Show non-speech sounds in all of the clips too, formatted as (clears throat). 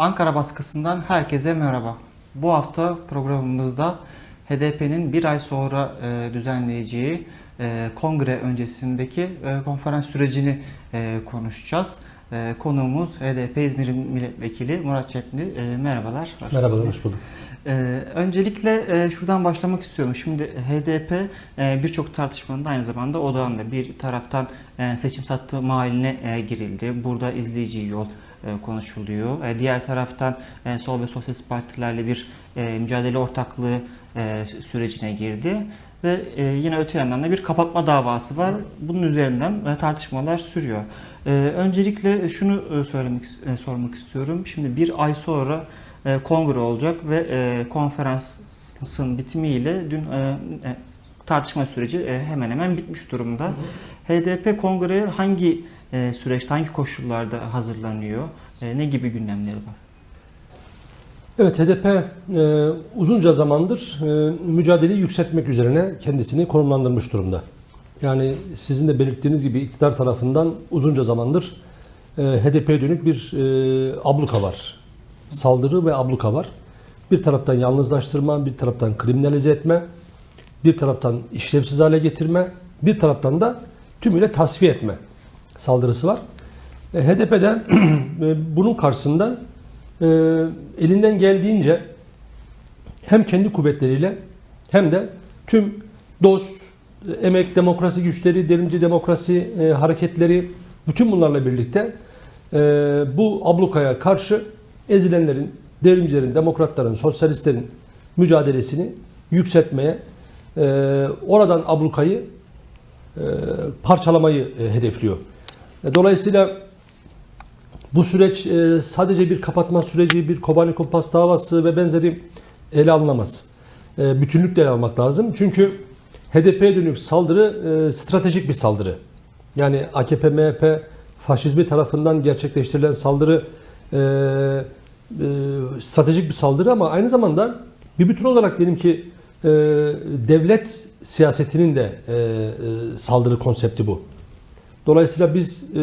Ankara baskısından herkese merhaba. Bu hafta programımızda HDP'nin bir ay sonra e, düzenleyeceği e, kongre öncesindeki e, konferans sürecini e, konuşacağız. E, konuğumuz HDP İzmir Milletvekili Murat Çepni. E, merhabalar. Merhabalar, hoş bulduk. Öncelikle e, şuradan başlamak istiyorum. Şimdi HDP e, birçok tartışmanın da aynı zamanda odağında. Bir taraftan e, seçim sattığı mahaline e, girildi. Burada izleyici yol konuşuluyor. E, diğer taraftan e, sol ve sosyalist partilerle bir e, mücadele ortaklığı e, sürecine girdi. Ve e, yine öte yandan da bir kapatma davası var. Bunun üzerinden e, tartışmalar sürüyor. E, öncelikle şunu e, söylemek e, sormak istiyorum. Şimdi bir ay sonra e, kongre olacak ve e, konferansın bitimiyle dün e, e, tartışma süreci e, hemen hemen bitmiş durumda. HDP kongreye hangi e, süreçte, hangi koşullarda hazırlanıyor? E, ne gibi gündemleri var? Evet, HDP e, uzunca zamandır e, mücadeleyi yükseltmek üzerine kendisini konumlandırmış durumda. Yani sizin de belirttiğiniz gibi iktidar tarafından uzunca zamandır e, HDP'ye dönük bir e, abluka var. Saldırı ve abluka var. Bir taraftan yalnızlaştırma, bir taraftan kriminalize etme, bir taraftan işlevsiz hale getirme, bir taraftan da tümüyle tasfiye etme saldırısı var. E, HDP'de (clears throat) e, bunun karşısında e, elinden geldiğince hem kendi kuvvetleriyle hem de tüm dost, e, emek demokrasi güçleri, derince demokrasi hareketleri bütün bunlarla birlikte bu ablukaya karşı ezilenlerin, devrimcilerin, demokratların, sosyalistlerin mücadelesini yükseltmeye, oradan ablukayı parçalamayı hedefliyor. E, Dolayısıyla bu süreç e, sadece bir kapatma süreci, bir Kobani Kumpas davası ve benzeri ele alınamaz. E, bütünlükle ele almak lazım. Çünkü HDP'ye dönük saldırı stratejik bir saldırı. Yani AKP, MHP faşizmi tarafından gerçekleştirilen saldırı stratejik bir saldırı ama aynı zamanda bir bütün olarak diyelim ki devlet siyasetinin de saldırı konsepti bu. Dolayısıyla biz e,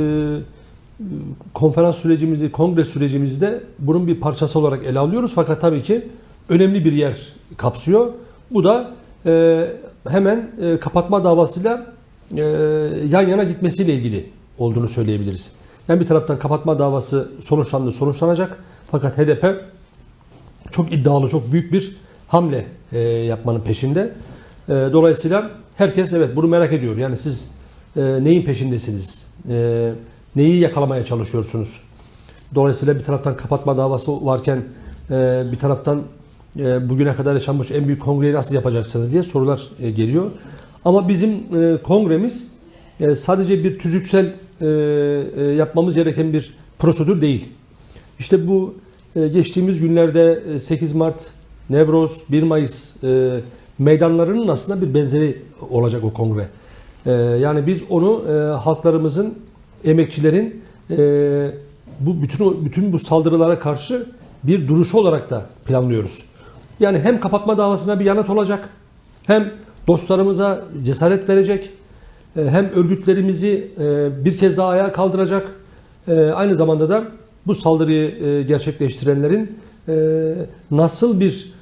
konferans sürecimizi, kongre sürecimizde bunun bir parçası olarak ele alıyoruz. Fakat tabii ki önemli bir yer kapsıyor. Bu da e, hemen e, kapatma davasıyla e, yan yana gitmesiyle ilgili olduğunu söyleyebiliriz. Yani bir taraftan kapatma davası sonuçlandı, sonuçlanacak. Fakat HDP çok iddialı, çok büyük bir hamle e, yapmanın peşinde. E, dolayısıyla herkes evet bunu merak ediyor. Yani siz e, neyin peşindesiniz? E, neyi yakalamaya çalışıyorsunuz? Dolayısıyla bir taraftan kapatma davası varken e, bir taraftan e, bugüne kadar yaşanmış en büyük kongreyi nasıl yapacaksınız diye sorular e, geliyor. Ama bizim e, kongremiz e, sadece bir tüzüksel e, e, yapmamız gereken bir prosedür değil. İşte bu e, geçtiğimiz günlerde e, 8 Mart, Nevroz, 1 Mayıs e, meydanlarının aslında bir benzeri olacak o kongre. E, yani biz onu e, halklarımızın, emekçilerin e, bu bütün bütün bu saldırılara karşı bir duruşu olarak da planlıyoruz. Yani hem kapatma davasına bir yanıt olacak, hem dostlarımıza cesaret verecek, e, hem örgütlerimizi bir kez daha ayağa kaldıracak, aynı zamanda da bu saldırıyı gerçekleştirenlerin nasıl bir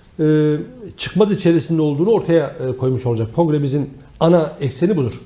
çıkmaz içerisinde olduğunu ortaya koymuş olacak. Kongremizin ana ekseni budur.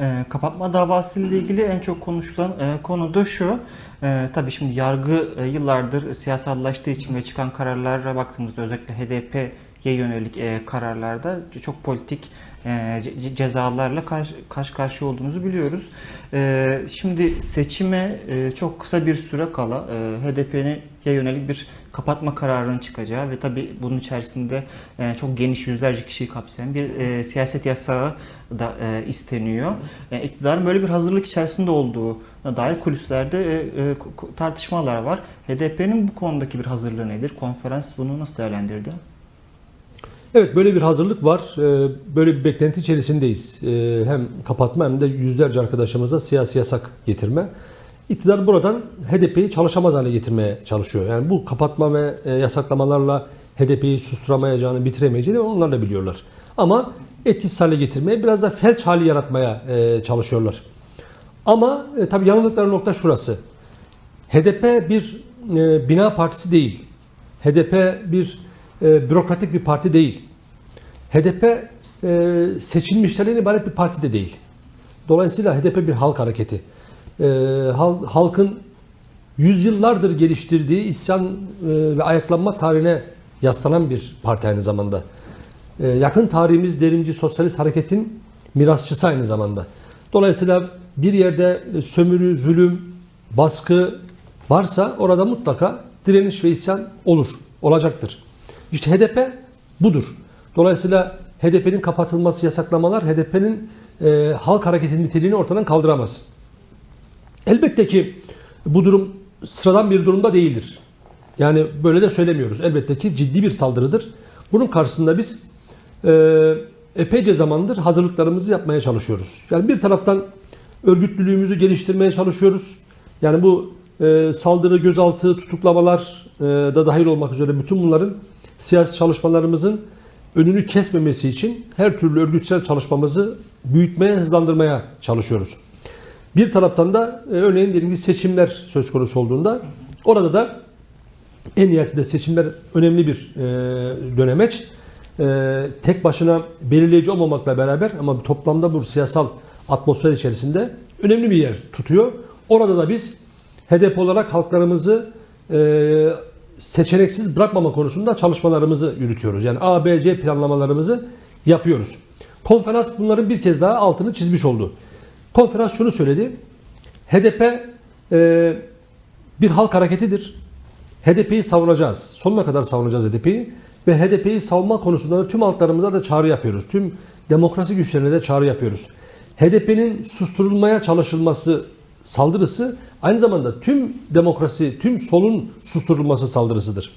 E, kapatma davası ilgili en çok konuşulan e, konu da şu. E, tabii şimdi yargı e, yıllardır siyasallaştığı için ve çıkan kararlara baktığımızda özellikle HDP'ye yönelik e, kararlarda çok politik e, ce- cezalarla karşı, karşı karşıya olduğumuzu biliyoruz. E, şimdi seçime e, çok kısa bir süre kala e, HDP'ye yönelik bir kapatma kararının çıkacağı ve tabii bunun içerisinde e, çok geniş yüzlerce kişiyi kapsayan bir e, siyaset yasağı da e, isteniyor. E, iktidarın böyle bir hazırlık içerisinde olduğu dair kulislerde e, e, tartışmalar var. HDP'nin bu konudaki bir hazırlığı nedir? Konferans bunu nasıl değerlendirdi? Evet böyle bir hazırlık var. Ee, Böyle bir beklenti içerisindeyiz. Ee, Hem kapatma hem de yüzlerce arkadaşımıza siyasi yasak getirme. İktidar buradan HDP'yi çalışamaz hale getirmeye çalışıyor. Yani bu kapatma ve e, yasaklamalarla HDP'yi susturamayacağını, bitiremeyeceğini onlar da biliyorlar. Ama etkisiz hale getirmeye, biraz da felç hali yaratmaya e, çalışıyorlar. Ama e, tabii yanıldıkları nokta şurası. HDP bir e, bina partisi değil. HDP bir bürokratik bir parti değil. HDP e, seçilmişlerden ibaret bir parti de değil. Dolayısıyla HDP bir halk hareketi. E, hal- halkın yüzyıllardır geliştirdiği isyan e, ve ayaklanma tarihine yaslanan bir parti aynı zamanda. E, yakın tarihimiz derimci sosyalist hareketin mirasçısı aynı zamanda. Dolayısıyla bir yerde e, sömürü, zulüm, baskı varsa orada mutlaka direniş ve isyan olur, olacaktır. İşte HDP budur. Dolayısıyla HDP'nin kapatılması, yasaklamalar HDP'nin e, halk hareketi niteliğini ortadan kaldıramaz. Elbette ki bu durum sıradan bir durumda değildir. Yani böyle de söylemiyoruz. Elbette ki ciddi bir saldırıdır. Bunun karşısında biz e, epeyce zamandır hazırlıklarımızı yapmaya çalışıyoruz. Yani bir taraftan örgütlülüğümüzü geliştirmeye çalışıyoruz. Yani bu e, saldırı, gözaltı, tutuklamalar e, da dahil olmak üzere bütün bunların siyasi çalışmalarımızın önünü kesmemesi için her türlü örgütsel çalışmamızı büyütmeye, hızlandırmaya çalışıyoruz. Bir taraftan da e, örneğin diyelim ki seçimler söz konusu olduğunda orada da en nihayetinde seçimler önemli bir e, dönemeç. E, tek başına belirleyici olmamakla beraber ama toplamda bu siyasal atmosfer içerisinde önemli bir yer tutuyor. Orada da biz HDP olarak halklarımızı e, seçeneksiz bırakmama konusunda çalışmalarımızı yürütüyoruz. Yani A, B, C planlamalarımızı yapıyoruz. Konferans bunların bir kez daha altını çizmiş oldu. Konferans şunu söyledi. HDP e, bir halk hareketidir. HDP'yi savunacağız. Sonuna kadar savunacağız HDP'yi. Ve HDP'yi savunma konusunda da tüm halklarımıza da çağrı yapıyoruz. Tüm demokrasi güçlerine de çağrı yapıyoruz. HDP'nin susturulmaya çalışılması saldırısı aynı zamanda tüm demokrasi, tüm solun susturulması saldırısıdır.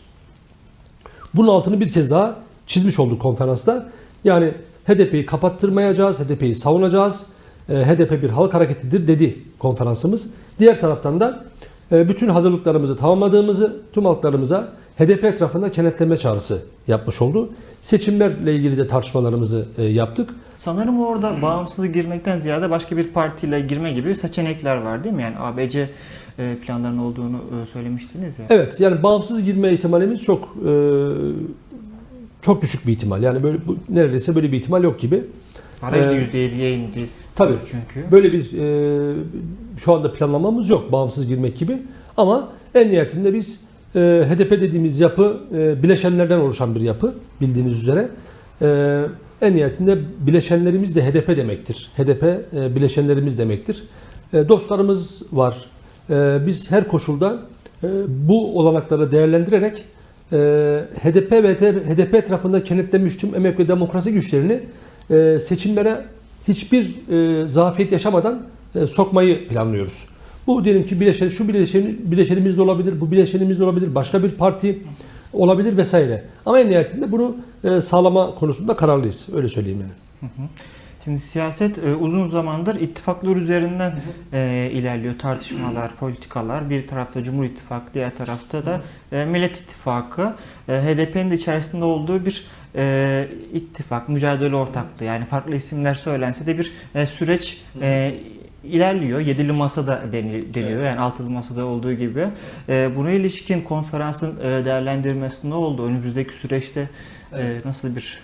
Bunun altını bir kez daha çizmiş olduk konferansta. Yani HDP'yi kapattırmayacağız, HDP'yi savunacağız. E, HDP bir halk hareketidir dedi konferansımız. Diğer taraftan da e, bütün hazırlıklarımızı tamamladığımızı tüm halklarımıza HDP etrafında kenetleme çağrısı yapmış oldu. Seçimlerle ilgili de tartışmalarımızı e, yaptık. Sanırım orada bağımsız girmekten ziyade başka bir partiyle girme gibi seçenekler var değil mi? Yani ABC planlarının olduğunu söylemiştiniz ya. Evet yani bağımsız girme ihtimalimiz çok çok düşük bir ihtimal. Yani böyle bu, neredeyse böyle bir ihtimal yok gibi. Baraj da Ee, %7'ye indi. Tabii. Çünkü. Böyle bir e, şu anda planlamamız yok bağımsız girmek gibi. Ama en nihayetinde biz e, HDP dediğimiz yapı e, bileşenlerden oluşan bir yapı bildiğiniz üzere. E, en nihayetinde bileşenlerimiz de HDP demektir. HDP e, bileşenlerimiz demektir. E, dostlarımız var. E, biz her koşulda e, bu olanakları değerlendirerek e, HDP ve HDP etrafında kenetlenmiş tüm emek ve demokrasi güçlerini e, seçimlere hiçbir e, zafiyet yaşamadan e, sokmayı planlıyoruz. Bu diyelim ki bileşen, şu bileşen, bileşenimiz de olabilir, bu bileşenimiz de olabilir, başka bir parti olabilir vesaire. Ama en nihayetinde bunu e, sağlama konusunda kararlıyız. Öyle söyleyeyim yani. Şimdi siyaset e, uzun zamandır ittifaklar üzerinden e, ilerliyor. Tartışmalar, politikalar. Bir tarafta Cumhur İttifakı, diğer tarafta da e, Millet İttifakı. E, HDP'nin de içerisinde olduğu bir e, ittifak, mücadele ortaklığı. Yani farklı isimler söylense de bir e, süreç e, ilerliyor. Yedili masada deniyor. Yani altılı masada olduğu gibi. E, buna ilişkin konferansın e, değerlendirmesi ne oldu? Önümüzdeki süreçte e, nasıl bir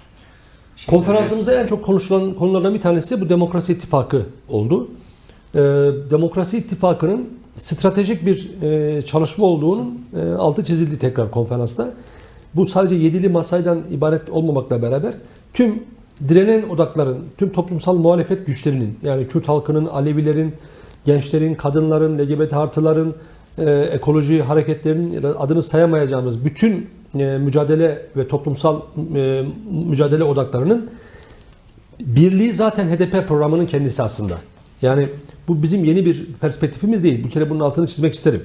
şey Konferansımızda en çok konuşulan konulardan bir tanesi bu Demokrasi İttifakı oldu. Ee, Demokrasi İttifakı'nın stratejik bir e, çalışma olduğunun e, altı çizildi tekrar konferansta. Bu sadece yedili masaydan ibaret olmamakla beraber tüm direnen odakların, tüm toplumsal muhalefet güçlerinin yani Kürt halkının, Alevilerin, gençlerin, kadınların, LGBT artıların, e, ekoloji hareketlerinin adını sayamayacağımız bütün e, mücadele ve toplumsal e, mücadele odaklarının birliği zaten HDP programının kendisi aslında. Yani bu bizim yeni bir perspektifimiz değil. Bu kere bunun altını çizmek isterim.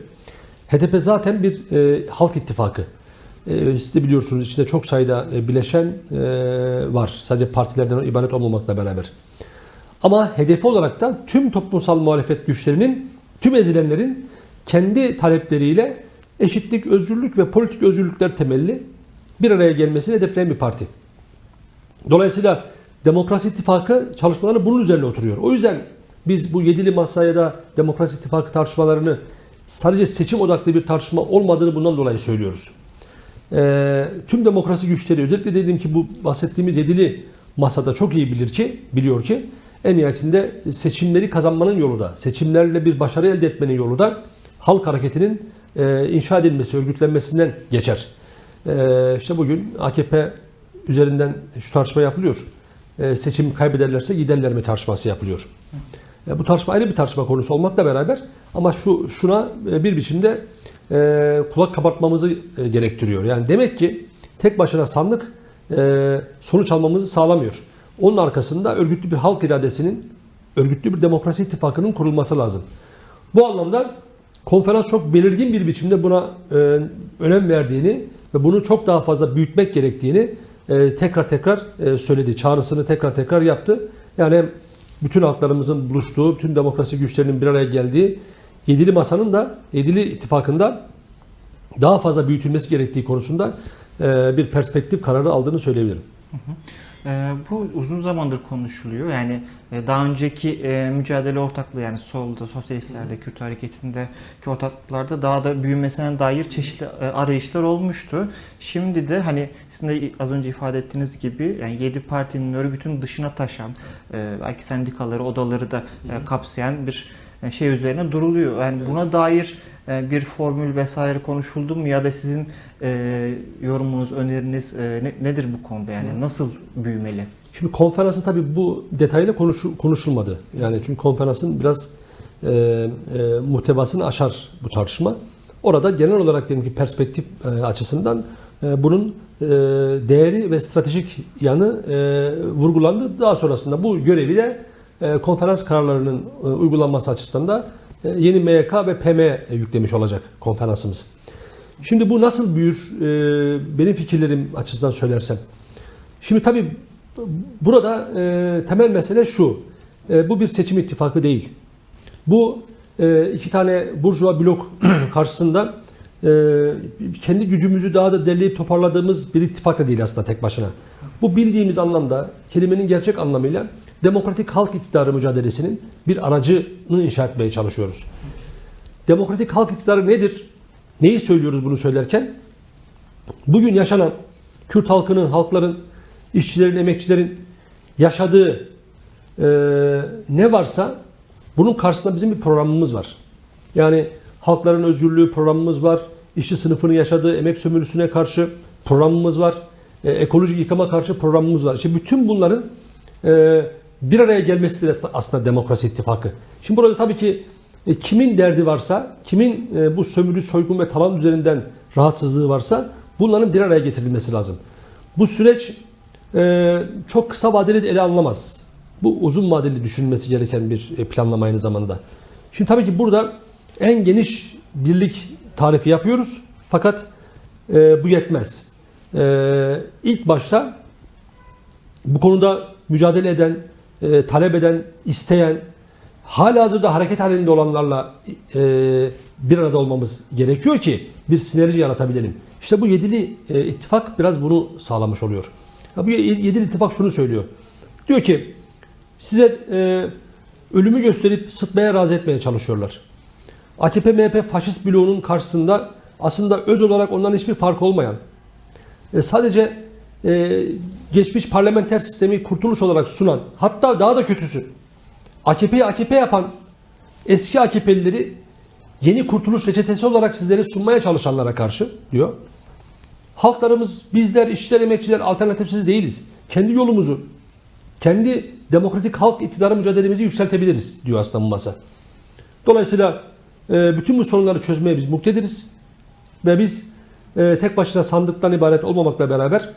HDP zaten bir e, halk ittifakı. E, siz de biliyorsunuz içinde çok sayıda e, bileşen e, var. Sadece partilerden ibaret olmamakla beraber. Ama hedefi olarak da tüm toplumsal muhalefet güçlerinin, tüm ezilenlerin kendi talepleriyle eşitlik, özgürlük ve politik özgürlükler temelli bir araya gelmesini hedefleyen bir parti. Dolayısıyla Demokrasi İttifakı çalışmaları bunun üzerine oturuyor. O yüzden biz bu yedili masaya da Demokrasi İttifakı tartışmalarını sadece seçim odaklı bir tartışma olmadığını bundan dolayı söylüyoruz. Ee, tüm demokrasi güçleri özellikle dedim ki bu bahsettiğimiz yedili masada çok iyi bilir ki, biliyor ki en nihayetinde seçimleri kazanmanın yolu da, seçimlerle bir başarı elde etmenin yolu da halk hareketinin e, inşa edilmesi, örgütlenmesinden geçer. E, işte bugün AKP üzerinden şu tartışma yapılıyor. E, seçim kaybederlerse giderler mi tartışması yapılıyor. E, bu tartışma ayrı bir tartışma konusu olmakla beraber ama şu şuna e, bir biçimde e, kulak kabartmamızı e, gerektiriyor. Yani demek ki tek başına sandık e, sonuç almamızı sağlamıyor. Onun arkasında örgütlü bir halk iradesinin, örgütlü bir demokrasi ittifakının kurulması lazım. Bu anlamda konferans çok belirgin bir biçimde buna e, önem verdiğini ve bunu çok daha fazla büyütmek gerektiğini e, tekrar tekrar e, söyledi. Çağrısını tekrar tekrar yaptı. Yani bütün halklarımızın buluştuğu, bütün demokrasi güçlerinin bir araya geldiği Yedili Masa'nın da Yedili ittifakında daha fazla büyütülmesi gerektiği konusunda e, bir perspektif kararı aldığını söyleyebilirim. Ee, bu uzun zamandır konuşuluyor. Yani e, daha önceki e, mücadele ortaklığı yani solda, sosyalistlerde, Kürt hareketindeki ortaklıklarda daha da büyümesine dair çeşitli e, arayışlar olmuştu. Şimdi de hani sizin de az önce ifade ettiğiniz gibi yani 7 partinin örgütün dışına taşan, e, belki sendikaları, odaları da e, kapsayan bir e, şey üzerine duruluyor. Yani buna dair e, bir formül vesaire konuşuldu mu ya da sizin e, yorumunuz, öneriniz e, ne- nedir bu konuda yani nasıl büyümeli? Şimdi konferansı tabii bu konuşu- konuşulmadı. Yani çünkü konferansın biraz e, e, muhtevasını aşar bu tartışma. Orada genel olarak diyelim ki perspektif e, açısından e, bunun e, değeri ve stratejik yanı e, vurgulandı. Daha sonrasında bu görevi de e, konferans kararlarının e, uygulanması açısından da e, yeni MYK ve PM yüklemiş olacak konferansımız. Şimdi bu nasıl büyür? E, benim fikirlerim açısından söylersem. Şimdi tabii burada e, temel mesele şu. E, bu bir seçim ittifakı değil. Bu e, iki tane burjuva blok (clears throat) karşısında e, kendi gücümüzü daha da derleyip toparladığımız bir ittifak da değil aslında tek başına. Bu bildiğimiz anlamda, kelimenin gerçek anlamıyla demokratik halk iktidarı mücadelesinin bir aracını inşa etmeye çalışıyoruz. Demokratik halk iktidarı nedir? Neyi söylüyoruz bunu söylerken? Bugün yaşanan Kürt halkının, halkların, işçilerin, emekçilerin yaşadığı e, ne varsa bunun karşısında bizim bir programımız var. Yani halkların özgürlüğü programımız var. İşçi sınıfının yaşadığı emek sömürüsüne karşı programımız var. E, ekolojik yıkama karşı programımız var. İşte bütün bunların e, bir araya gelmesi de aslında demokrasi ittifakı. Şimdi burada tabii ki e, kimin derdi varsa, kimin e, bu sömürü, soygun ve talan üzerinden rahatsızlığı varsa bunların bir araya getirilmesi lazım. Bu süreç e, çok kısa vadeli de ele alınamaz. Bu uzun vadeli düşünülmesi gereken bir e, planlama aynı zamanda. Şimdi tabii ki burada en geniş birlik tarifi yapıyoruz. Fakat e, bu yetmez. E, ilk başta bu konuda mücadele eden, e, talep eden, isteyen, hala hazırda hareket halinde olanlarla e, bir arada olmamız gerekiyor ki bir sinerji yaratabilelim. İşte bu yedili e, ittifak biraz bunu sağlamış oluyor. Ya bu yedili ittifak şunu söylüyor. Diyor ki size e, ölümü gösterip sıtmaya razı etmeye çalışıyorlar. AKP MHP faşist bloğunun karşısında aslında öz olarak ondan hiçbir fark olmayan e, sadece e, geçmiş parlamenter sistemi kurtuluş olarak sunan hatta daha da kötüsü AKP'yi AKP yapan eski AKP'lileri yeni kurtuluş reçetesi olarak sizlere sunmaya çalışanlara karşı diyor. Halklarımız, bizler, işçiler, emekçiler alternatifsiz değiliz. Kendi yolumuzu, kendi demokratik halk iktidarı mücadelemizi yükseltebiliriz diyor aslında bu masa. Dolayısıyla e, bütün bu sorunları çözmeye biz muktediriz. Ve biz e, tek başına sandıktan ibaret olmamakla beraber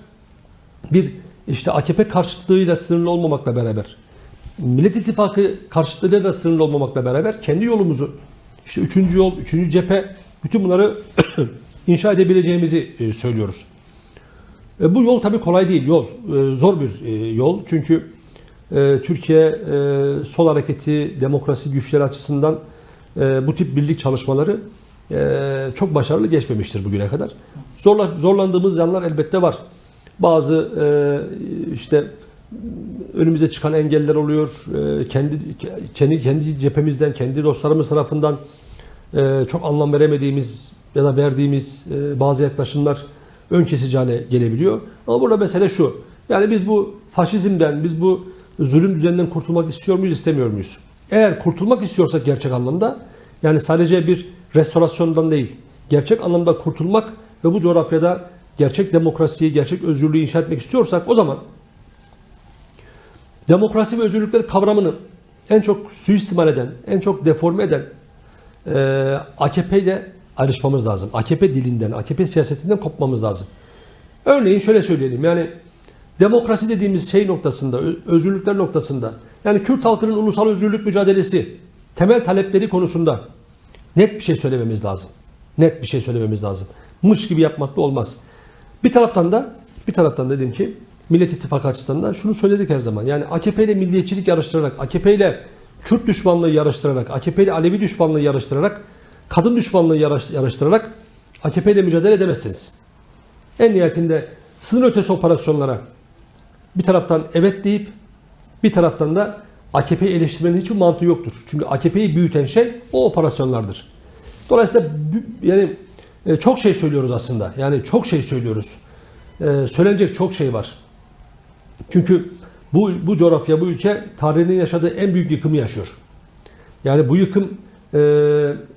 bir işte AKP karşıtlığıyla sınırlı olmamakla beraber Millet İttifakı karşıtlığıyla da sınırlı olmamakla beraber kendi yolumuzu işte üçüncü yol, üçüncü cephe bütün bunları (coughs) inşa edebileceğimizi e, söylüyoruz. E, bu yol tabii kolay değil. Yol e, zor bir yol. Çünkü Türkiye sol hareketi, demokrasi güçleri açısından bu tip birlik çalışmaları çok başarılı geçmemiştir bugüne kadar. Zorla, zorlandığımız yanlar elbette var. Bazı e, işte önümüze çıkan engeller oluyor. E, kendi kendi kendi cephemizden, kendi dostlarımız tarafından e, çok anlam veremediğimiz ya da verdiğimiz bazı yaklaşımlar ön kesici hale gelebiliyor. Ama burada mesele şu. Yani biz bu faşizmden, biz bu zulüm düzeninden kurtulmak istiyor muyuz, istemiyor muyuz? Eğer kurtulmak istiyorsak gerçek anlamda yani sadece bir restorasyondan değil, gerçek anlamda kurtulmak ve bu coğrafyada gerçek demokrasiyi, gerçek özgürlüğü inşa etmek istiyorsak o zaman demokrasi ve özgürlükler kavramını en çok suistimal eden, en çok deforme eden e, AKP ile ayrışmamız lazım. AKP dilinden, AKP siyasetinden kopmamız lazım. Örneğin şöyle söyleyelim yani demokrasi dediğimiz şey noktasında, özgürlükler noktasında yani Kürt halkının ulusal özgürlük mücadelesi temel talepleri konusunda net bir şey söylememiz lazım. Net bir şey söylememiz lazım. Mış gibi yapmakla olmaz. Bir taraftan da bir taraftan da dedim ki Millet İttifakı açısından da şunu söyledik her zaman. Yani AKP ile milliyetçilik yarıştırarak, AKP ile Kürt düşmanlığı yarıştırarak, AKP ile Alevi düşmanlığı yarıştırarak, kadın düşmanlığı yarış- yarıştırarak AKP ile mücadele edemezsiniz. En nihayetinde sınır ötesi operasyonlara bir taraftan evet deyip bir taraftan da AKP'yi eleştirmenin hiçbir mantığı yoktur. Çünkü AKP'yi büyüten şey o operasyonlardır. Dolayısıyla yani e, çok şey söylüyoruz aslında. Yani çok şey söylüyoruz. E, Söylenecek çok şey var. Çünkü bu, bu coğrafya, bu ülke tarihinin yaşadığı en büyük yıkımı yaşıyor. Yani bu yıkım e,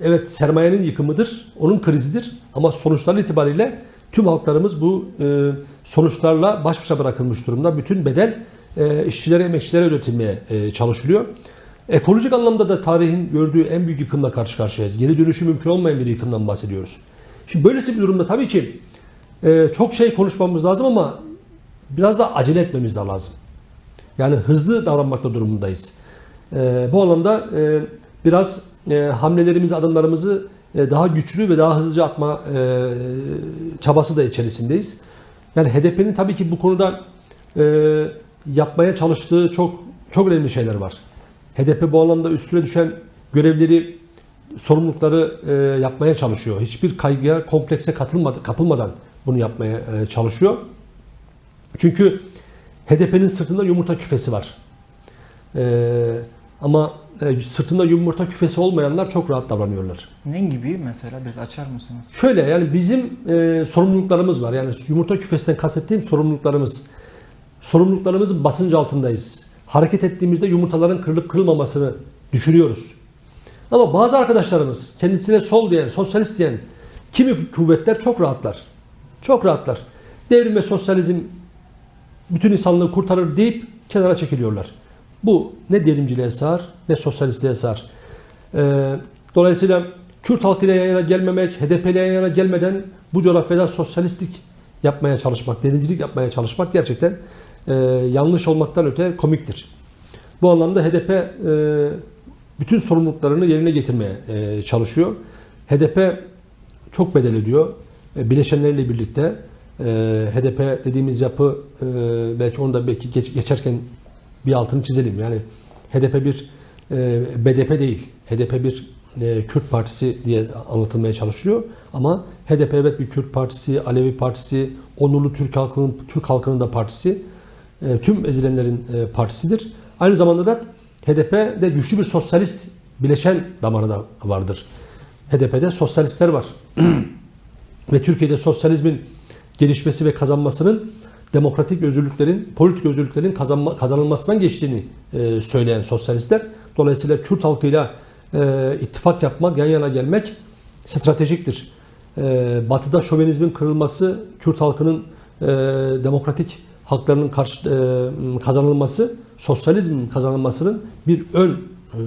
evet sermayenin yıkımıdır, onun krizidir ama sonuçlar itibariyle tüm halklarımız bu e, sonuçlarla baş başa bırakılmış durumda. Bütün bedel e, işçilere, emekçilere ödetilmeye e, çalışılıyor. Ekolojik anlamda da tarihin gördüğü en büyük yıkımla karşı karşıyayız. Geri dönüşü mümkün olmayan bir yıkımdan bahsediyoruz. Şimdi böylesi bir durumda tabii ki e, çok şey konuşmamız lazım ama biraz da acele etmemiz de lazım. Yani hızlı davranmakta durumundayız. E, bu anlamda biraz hamlelerimizi, adımlarımızı daha güçlü ve daha hızlıca atma çabası da içerisindeyiz. Yani HDP'nin tabii ki bu konuda e, yapmaya çalıştığı çok çok önemli şeyler var. HDP bu anlamda üstüne düşen görevleri, sorumlulukları e, yapmaya çalışıyor. Hiçbir kaygıya, komplekse katılmadı, kapılmadan bunu yapmaya e, çalışıyor. Çünkü HDP'nin sırtında yumurta küfesi var. E, ama e, sırtında yumurta küfesi olmayanlar çok rahat davranıyorlar. Ne gibi mesela biraz açar mısınız? Şöyle yani bizim e, sorumluluklarımız var. Yani yumurta küfesinden kastettiğim sorumluluklarımız. Sorumluluklarımızın basınç altındayız. Hareket ettiğimizde yumurtaların kırılıp kırılmamasını düşünüyoruz. Ama bazı arkadaşlarımız kendisine sol diyen, sosyalist diyen kimi kuvvetler çok rahatlar. Çok rahatlar. Devrim ve sosyalizm bütün insanlığı kurtarır deyip kenara çekiliyorlar. Bu ne devrimciliğe sığar ne sosyalistliğe sığar. Ee, dolayısıyla Kürt halkıyla yan yana gelmemek, HDP yan yana gelmeden bu coğrafyada sosyalistlik yapmaya çalışmak, devrimcilik yapmaya çalışmak gerçekten e, yanlış olmaktan öte komiktir. Bu anlamda HDP e, bütün sorumluluklarını yerine getirmeye e, çalışıyor. HDP çok bedel ödüyor. E, bileşenleriyle birlikte HDP dediğimiz yapı belki onu da belki geç- geçerken bir altını çizelim. Yani HDP bir BDP değil. HDP bir Kürt partisi diye anlatılmaya çalışılıyor. Ama HDP evet bir Kürt partisi, Alevi partisi, onurlu Türk halkının Türk halkının da partisi. E, tüm ezilenlerin e, partisidir. Aynı zamanda da HDP'de güçlü bir sosyalist bileşen damarı da vardır. HDP'de sosyalistler var. (clears throat) ve Türkiye'de sosyalizmin gelişmesi ve kazanmasının demokratik özgürlüklerin, politik özgürlüklerin kazanma, kazanılmasından geçtiğini e, söyleyen sosyalistler. Dolayısıyla Kürt halkıyla e, ittifak yapmak, yan yana gelmek stratejiktir. E, batı'da şovenizmin kırılması, Kürt halkının e, demokratik haklarının karşı, e, kazanılması, sosyalizmin kazanılmasının bir ön e,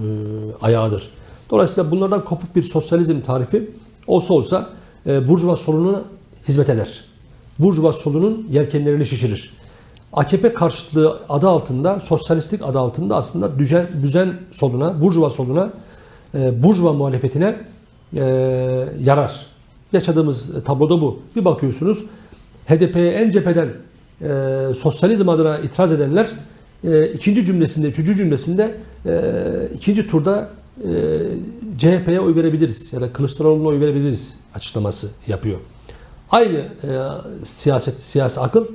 ayağıdır. Dolayısıyla bunlardan kopuk bir sosyalizm tarifi olsa olsa e, Burjuva soluna hizmet eder. Burjuva solunun yelkenlerini şişirir. AKP karşıtlığı adı altında, sosyalistlik adı altında aslında düzen, düzen soluna, Burjuva soluna, e, Burjuva muhalefetine e, yarar. Yaşadığımız tabloda bu. Bir bakıyorsunuz HDP'ye en cepheden e, sosyalizm adına itiraz edenler e, ikinci cümlesinde, üçüncü cümlesinde e, ikinci turda e, CHP'ye oy verebiliriz ya da Kılıçdaroğlu'na oy verebiliriz açıklaması yapıyor. Aynı e, siyaset, siyasi akıl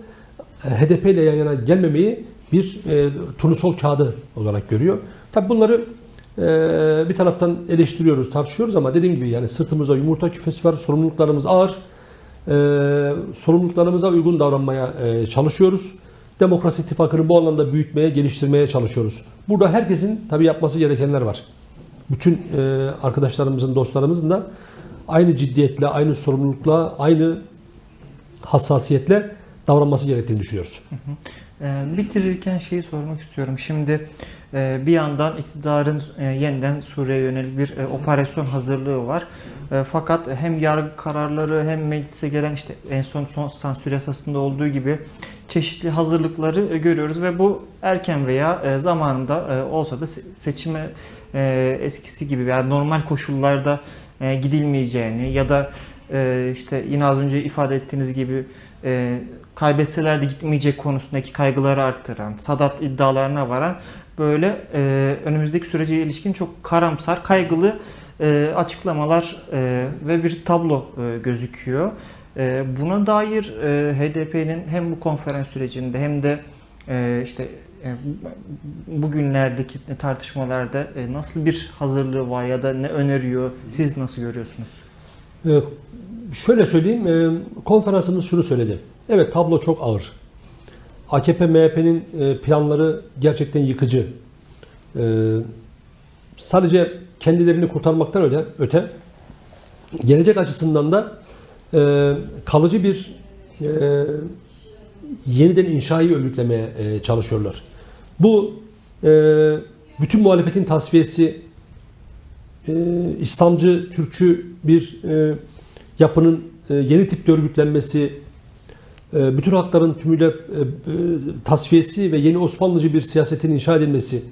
e, HDP ile yan yana gelmemeyi bir e, turnusol kağıdı olarak görüyor. Tabi bunları e, bir taraftan eleştiriyoruz, tartışıyoruz ama dediğim gibi yani sırtımızda yumurta küfesi var, sorumluluklarımız ağır. E, sorumluluklarımıza uygun davranmaya e, çalışıyoruz. Demokrasi İttifakı'nı bu anlamda büyütmeye, geliştirmeye çalışıyoruz. Burada herkesin tabii yapması gerekenler var. Bütün e, arkadaşlarımızın, dostlarımızın da aynı ciddiyetle, aynı sorumlulukla, aynı hassasiyetle davranması gerektiğini düşünüyoruz. Ee, Bitirirken şeyi sormak istiyorum. Şimdi e, bir yandan iktidarın e, yeniden Suriye'ye yönelik bir e, operasyon hazırlığı var. E, Fakat hem yargı kararları hem meclise gelen işte en son son sansür yasasında olduğu gibi çeşitli hazırlıkları e, görüyoruz ve bu erken veya zamanında olsa da se- seçime eskisi gibi veya normal koşullarda gidilmeyeceğini ya da işte yine az önce ifade ettiğiniz gibi kaybetseler de gitmeyecek konusundaki kaygıları arttıran, Sadat iddialarına varan böyle e, önümüzdeki sürece ilişkin çok karamsar, kaygılı e, açıklamalar e, ve bir tablo e, gözüküyor. E, buna dair e, HDP'nin hem bu konferans sürecinde hem de e, işte e, bugünlerdeki tartışmalarda e, nasıl bir hazırlığı var ya da ne öneriyor? Siz nasıl görüyorsunuz? Ee, şöyle söyleyeyim, e, konferansımız şunu söyledi. Evet tablo çok ağır. AKP MHP'nin e, planları gerçekten yıkıcı. Ee, sadece kendilerini kurtarmaktan öte, öte gelecek açısından da e, kalıcı bir e, yeniden inşayı örgütlemeye e, çalışıyorlar. Bu e, bütün muhalefetin tasfiyesi, e, İslamcı, Türkçü bir e, yapının e, yeni tip örgütlenmesi, e, bütün hakların tümüyle e, e, tasfiyesi ve yeni Osmanlıcı bir siyasetin inşa edilmesi,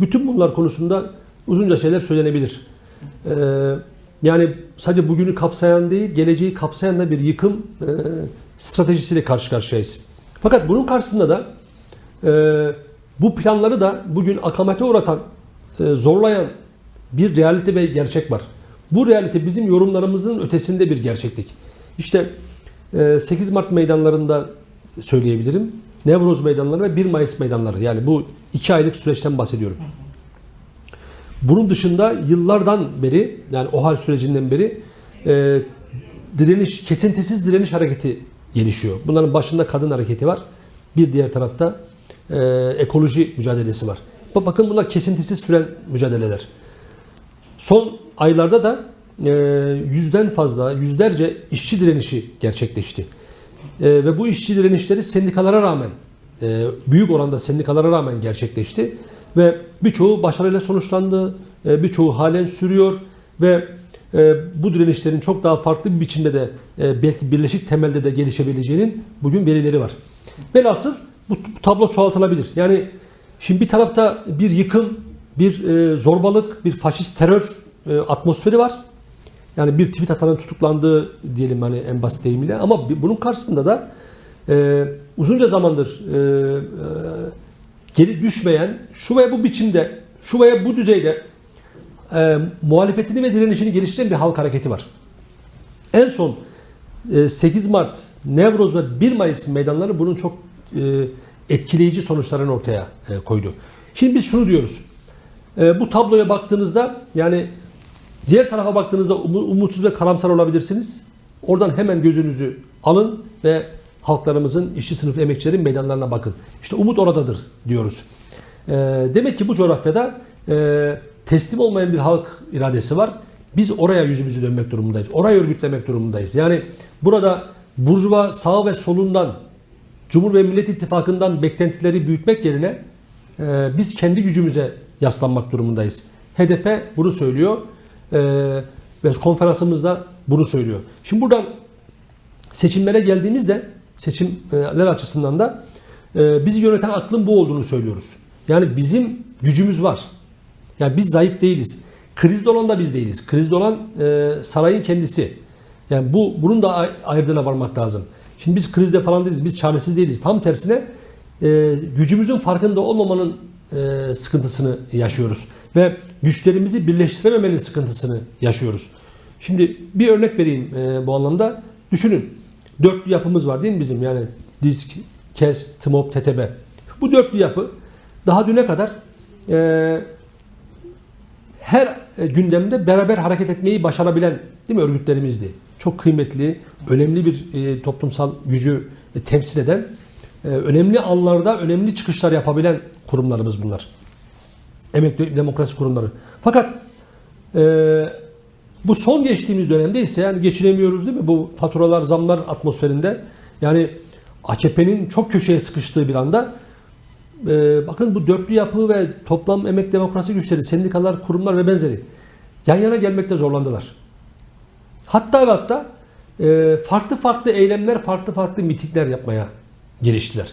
bütün bunlar konusunda uzunca şeyler söylenebilir. E, yani sadece bugünü kapsayan değil, geleceği kapsayan da bir yıkım e, stratejisiyle karşı karşıyayız. Fakat bunun karşısında da bu planları da bugün akamete uğratan, zorlayan bir realite ve gerçek var. Bu realite bizim yorumlarımızın ötesinde bir gerçeklik. İşte 8 Mart meydanlarında söyleyebilirim. Nevroz meydanları ve 1 Mayıs meydanları. Yani bu iki aylık süreçten bahsediyorum. Bunun dışında yıllardan beri yani o hal sürecinden beri e, direniş, kesintisiz direniş hareketi gelişiyor. Bunların başında kadın hareketi var. Bir diğer tarafta e, ekoloji mücadelesi var. Bak- Bakın bunlar kesintisiz süren mücadeleler. Son aylarda da yüzden fazla, yüzlerce işçi direnişi gerçekleşti. E, ve bu işçi direnişleri sendikalara rağmen, e, büyük oranda sendikalara rağmen gerçekleşti. Ve birçoğu başarıyla sonuçlandı, e, birçoğu halen sürüyor ve e, bu direnişlerin çok daha farklı bir biçimde de belki birleşik temelde de gelişebileceğinin bugün verileri var. Velhasıl bu, tablo çoğaltılabilir. Yani şimdi bir tarafta bir yıkım, bir zorbalık, bir faşist terör atmosferi var. Yani bir tweet atanın tutuklandığı diyelim hani en basit deyimiyle ama bunun karşısında da e, uzunca zamandır e, e, geri düşmeyen şu veya bu biçimde, şu veya bu düzeyde e, muhalefetini ve direnişini geliştiren bir halk hareketi var. En son e, 8 Mart, Nevroz ve 1 Mayıs meydanları bunun çok e, etkileyici sonuçlarını ortaya e, koydu. Şimdi biz şunu diyoruz. E, bu tabloya baktığınızda yani diğer tarafa baktığınızda umu- umutsuz ve karamsar olabilirsiniz. Oradan hemen gözünüzü alın ve halklarımızın, işçi sınıfı emekçilerin meydanlarına bakın. İşte umut oradadır diyoruz. E, demek ki bu coğrafyada e, teslim olmayan bir halk iradesi var. Biz oraya yüzümüzü dönmek durumundayız. Orayı örgütlemek durumundayız. Yani burada burjuva sağ ve solundan Cumhur ve Millet İttifakı'ndan beklentileri büyütmek yerine e, biz kendi gücümüze yaslanmak durumundayız. HDP bunu söylüyor ve konferansımızda bunu söylüyor. Şimdi buradan seçimlere geldiğimizde seçimler açısından da e, bizi yöneten aklın bu olduğunu söylüyoruz. Yani bizim gücümüz var. Yani biz zayıf değiliz. Krizde olan da biz değiliz. Krizde olan e, sarayın kendisi. Yani bu bunun da ay- ayırdığına varmak lazım. Şimdi biz krizde falan değiliz. Biz çaresiz değiliz. Tam tersine e, gücümüzün farkında olmamanın e, sıkıntısını yaşıyoruz. Ve güçlerimizi birleştirememenin sıkıntısını yaşıyoruz. Şimdi bir örnek vereyim e, bu anlamda. Düşünün. Dörtlü yapımız var değil mi bizim? Yani disk, KES, TMOB, TTB. Bu dörtlü yapı daha düne kadar e, her gündemde beraber hareket etmeyi başarabilen değil mi örgütlerimizdi. Çok kıymetli, önemli bir e, toplumsal gücü e, temsil eden, önemli anlarda önemli çıkışlar yapabilen kurumlarımız bunlar. Emekli demokrasi kurumları. Fakat e, bu son geçtiğimiz dönemde ise yani geçinemiyoruz değil mi? Bu faturalar, zamlar atmosferinde. Yani AKP'nin çok köşeye sıkıştığı bir anda e, bakın bu dörtlü yapı ve toplam emek demokrasi güçleri, sendikalar, kurumlar ve benzeri yan yana gelmekte zorlandılar. Hatta ve hatta e, farklı farklı eylemler, farklı farklı mitingler yapmaya giriştiler.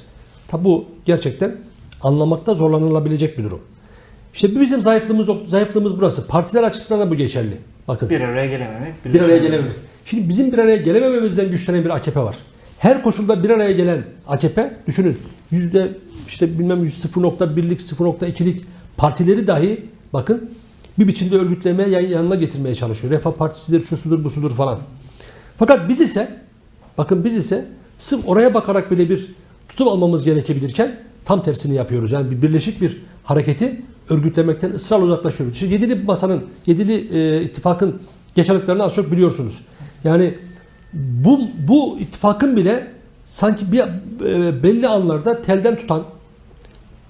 Tabi bu gerçekten anlamakta zorlanılabilecek bir durum. İşte bizim zayıflığımız zayıflığımız burası. Partiler açısından da bu geçerli. Bakın. Bir araya gelememek. Bir araya gelememek. Şimdi bizim bir araya gelemememizden güçlenen bir AKP var. Her koşulda bir araya gelen AKP düşünün yüzde işte bilmem 0.1'lik 0.2'lik partileri dahi bakın bir biçimde örgütlemeye yan- yanına getirmeye çalışıyor. Refah Partisi'dir, şusudur, busudur falan. Fakat biz ise bakın biz ise sırf oraya bakarak bile bir tutum almamız gerekebilirken tam tersini yapıyoruz. Yani bir birleşik bir hareketi örgütlemekten ısrarla uzaklaşıyoruz. Şimdi yedili masanın, yedili e, ittifakın geçerliklerini az çok biliyorsunuz. Yani bu, bu ittifakın bile sanki bir e, belli anlarda telden tutan,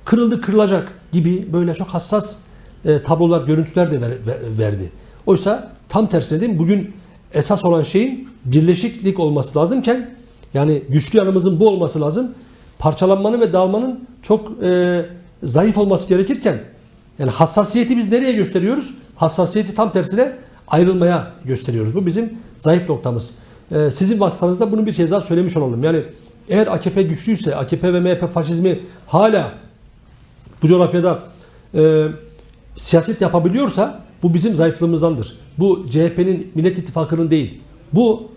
kırıldı kırılacak gibi böyle çok hassas e, tablolar, görüntüler de ver- ver- verdi. Oysa tam tersine değil? Bugün esas olan şeyin birleşiklik olması lazımken yani güçlü yanımızın bu olması lazım. Parçalanmanın ve dağılmanın çok e, zayıf olması gerekirken yani hassasiyeti biz nereye gösteriyoruz? Hassasiyeti tam tersine ayrılmaya gösteriyoruz. Bu bizim zayıf noktamız. E, sizin vasıtanızda bunu bir kez daha söylemiş olalım. Yani eğer AKP güçlüyse, AKP ve MHP faşizmi hala bu coğrafyada e, siyaset yapabiliyorsa bu bizim zayıflığımızdandır. Bu CHP'nin Millet İttifakı'nın değil. Bu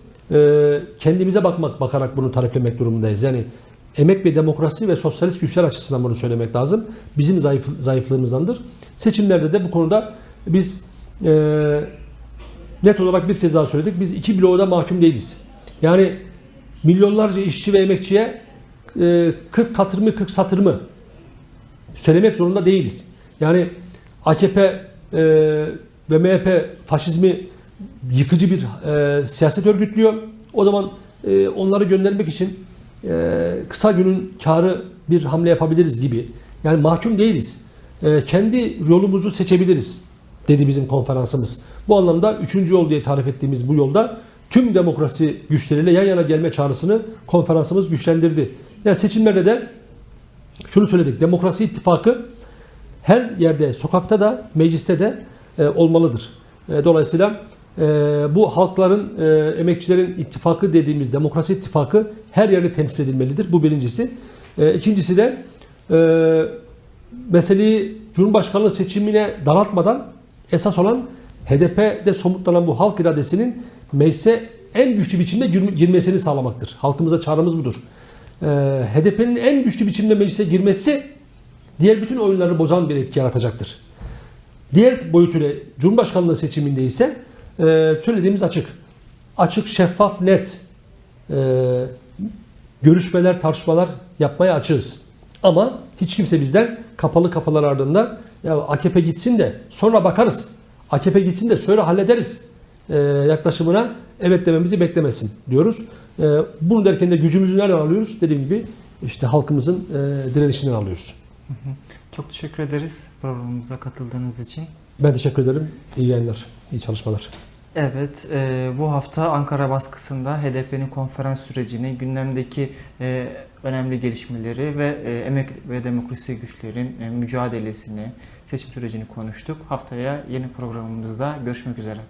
kendimize bakmak bakarak bunu taleplemek durumundayız. Yani emek ve demokrasi ve sosyalist güçler açısından bunu söylemek lazım. Bizim zayıf, zayıflığımızdandır. Seçimlerde de bu konuda biz e, net olarak bir kez daha söyledik. Biz iki bloğa da mahkum değiliz. Yani milyonlarca işçi ve emekçiye e, 40 katır mı 40 satır mı söylemek zorunda değiliz. Yani AKP e, ve MHP faşizmi yıkıcı bir e, siyaset örgütlüyor. O zaman e, onları göndermek için e, kısa günün karı bir hamle yapabiliriz gibi. Yani mahkum değiliz. E, kendi yolumuzu seçebiliriz dedi bizim konferansımız. Bu anlamda üçüncü yol diye tarif ettiğimiz bu yolda tüm demokrasi güçleriyle yan yana gelme çağrısını konferansımız güçlendirdi. Yani seçimlerde de şunu söyledik. Demokrasi ittifakı her yerde, sokakta da, mecliste de e, olmalıdır. E, dolayısıyla e, bu halkların, e, emekçilerin ittifakı dediğimiz demokrasi ittifakı her yerde temsil edilmelidir. Bu birincisi. E, ikincisi de e, meseleyi Cumhurbaşkanlığı seçimine daraltmadan esas olan HDP'de somutlanan bu halk iradesinin meclise en güçlü biçimde girme- girmesini sağlamaktır. Halkımıza çağrımız budur. Ee, HDP'nin en güçlü biçimde meclise girmesi diğer bütün oyunları bozan bir etki yaratacaktır. Diğer boyutuyla Cumhurbaşkanlığı seçiminde ise e, söylediğimiz açık. Açık, şeffaf, net e, görüşmeler, tartışmalar yapmaya açığız. Ama hiç kimse bizden kapalı kapılar ardında ya AKP gitsin de sonra bakarız. AKP gitsin de sonra hallederiz e, yaklaşımına evet dememizi beklemesin diyoruz. E, bunu derken de gücümüzü nereden alıyoruz? Dediğim gibi işte halkımızın e, direnişinden alıyoruz. Çok teşekkür ederiz programımıza katıldığınız için. Ben teşekkür ederim. İyi yayınlar, iyi çalışmalar. Evet, e, bu hafta Ankara baskısında HDP'nin konferans sürecini, gündemdeki e, önemli gelişmeleri ve e, emek ve demokrasi güçlerin e, mücadelesini, seçim sürecini konuştuk. Haftaya yeni programımızda görüşmek üzere.